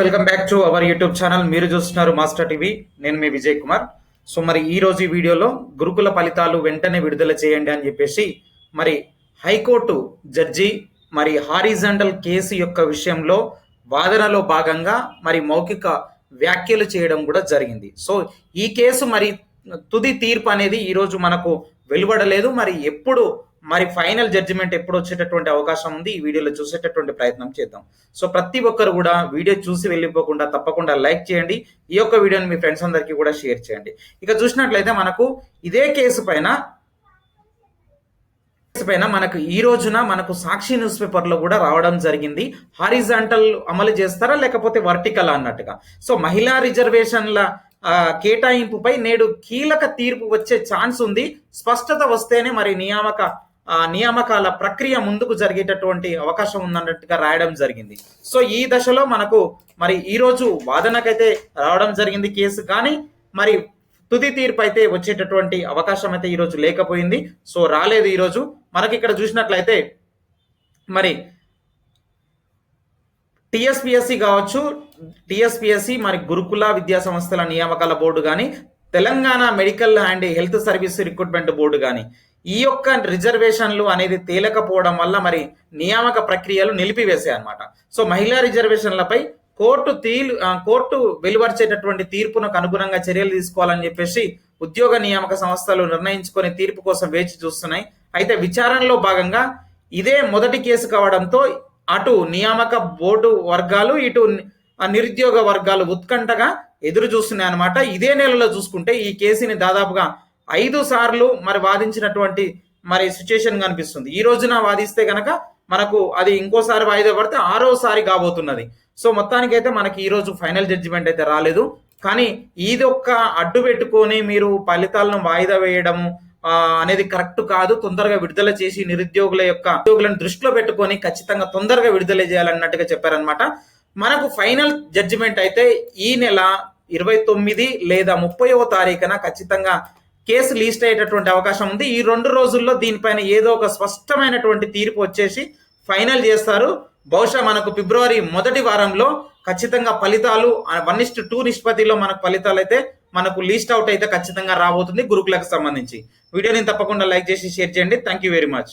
Welcome back to our YouTube channel మీరు చూస్తున్నారు master TV నేను మీ విజయ్ కుమార్. సో మరి ఈ రోజు ఈ వీడియోలో గురుకుల ఫలితాలు వెంటనే విడుదల చేయండి అని చెప్పేసి మరి హైకోర్టు జడ్జి మరి హారిజంటల్ కేసు యొక్క విషయంలో వాదనలో భాగంగా మరి మౌఖిక వ్యాఖ్యలు చేయడం కూడా జరిగింది. సో ఈ కేసు మరి తుది తీర్పు అనేది ఈరోజు మనకు వెలువడలేదు. మరి ఎప్పుడు మరి ఫైనల్ జడ్జిమెంట్ ఎప్పుడు వచ్చేటటువంటి అవకాశం ఉంది? ఈ వీడియోలో చూసేటటువంటి ప్రయత్నం చేద్దాం. సో ప్రతి ఒక్కరు కూడా వీడియో చూసి వెళ్ళిపోకుండా తప్పకుండా లైక్ చేయండి. ఈ యొక్క వీడియోని మీ ఫ్రెండ్స్ అందరికీ కూడా షేర్ చేయండి. ఇక చూసినట్లయితే మనకు ఇదే కేసు పైన కేసు పైన మనకు ఈ రోజున మనకు సాక్షి న్యూస్ పేపర్లో కూడా రావడం జరిగింది. హారిజాంటల్ అమలు చేస్తారా లేకపోతే వర్టికల్ అన్నట్టుగా? సో మహిళా రిజర్వేషన్ల కేటాయింపుపై నేడు కీలక తీర్పు వచ్చే ఛాన్స్ ఉంది. స్పష్టత వస్తేనే మరి నియామక నియామకాల ప్రక్రియ ముందుకు జరిగేటటువంటి అవకాశం ఉందన్నట్టుగా రాయడం జరిగింది. సో ఈ దశలో మనకు మరి ఈరోజు వాదనకైతే రావడం జరిగింది కేసు కానీ మరి తుది తీర్పు అయితే వచ్చేటటువంటి అవకాశం అయితే ఈరోజు లేకపోయింది. సో రాలేదు ఈరోజు మనకి ఇక్కడ చూసినట్లయితే మరి టిఎస్పిఎస్సి కావచ్చు టిఎస్పిఎస్సి మరి గురుకుల విద్యా సంస్థల నియామకాల బోర్డు కానీ Telangana medical and health service recruitment board కానీ ఈ యొక్క రిజర్వేషన్లు అనేది తేలకపోవడం వల్ల మరి నియామక ప్రక్రియలు నిలిపివేశాయి అన్నమాట సో మహిళా రిజర్వేషన్లపై కోర్టు తీలు కోర్టు వెలువరిచేటటువంటి తీర్పునకు అనుగుణంగా చర్యలు తీసుకోవాలని చెప్పేసి ఉద్యోగ నియామక సంస్థలు నిర్ణయించుకొని తీర్పు కోసం వేచి చూస్తున్నాయి. అయితే విచారణలో భాగంగా ఇదే మొదటి కేసు కావడంతో అటు నియామక బోర్డు వర్గాలు ఇటు నిరుద్యోగ వర్గాలు ఉత్కంఠగా ఎదురు చూస్తున్నాయి అనమాట ఇదే నెలలో చూసుకుంటే ఈ కేసుని దాదాపుగా ఐదు సార్లు మరి వాదించినటువంటి మరి సిచ్యుయేషన్ కనిపిస్తుంది. ఈ రోజున వాదిస్తే గనక మనకు అది ఇంకోసారి వాయిదా పడితే ఆరోసారి కాబోతున్నది. సో మొత్తానికైతే మనకి ఈరోజు ఫైనల్ జడ్జిమెంట్ అయితే రాలేదు. కానీ ఇది ఒక్క అడ్డు పెట్టుకొని మీరు ఫలితాలను వాయిదా వేయడం అనేది కరెక్ట్ కాదు. తొందరగా విడుదల చేసి నిరుద్యోగుల యొక్క ఉద్యోగులను దృష్టిలో పెట్టుకొని ఖచ్చితంగా తొందరగా విడుదల చేయాలన్నట్టుగా చెప్పారనమాట మనకు ఫైనల్ జడ్జిమెంట్ అయితే ఈ నెల ఇరవై తొమ్మిది లేదా ముప్పైవ తారీఖున ఖచ్చితంగా కేసు లీస్ట్ అయ్యేటటువంటి అవకాశం ఉంది. ఈ రెండు రోజుల్లో దీనిపైన ఏదో ఒక స్పష్టమైనటువంటి తీర్పు వచ్చేసి ఫైనల్ చేస్తారు. బహుశా మనకు ఫిబ్రవరి మొదటి వారంలో ఖచ్చితంగా ఫలితాలు వన్ ఇస్ట్ టూ నిష్పత్తిలో మనకు ఫలితాలు అయితే మనకు లీస్ట్ అవుట్ అయితే ఖచ్చితంగా రాబోతుంది గురుకులకు సంబంధించి. వీడియోని తప్పకుండా లైక్ చేసి షేర్ చేయండి. Thank you very much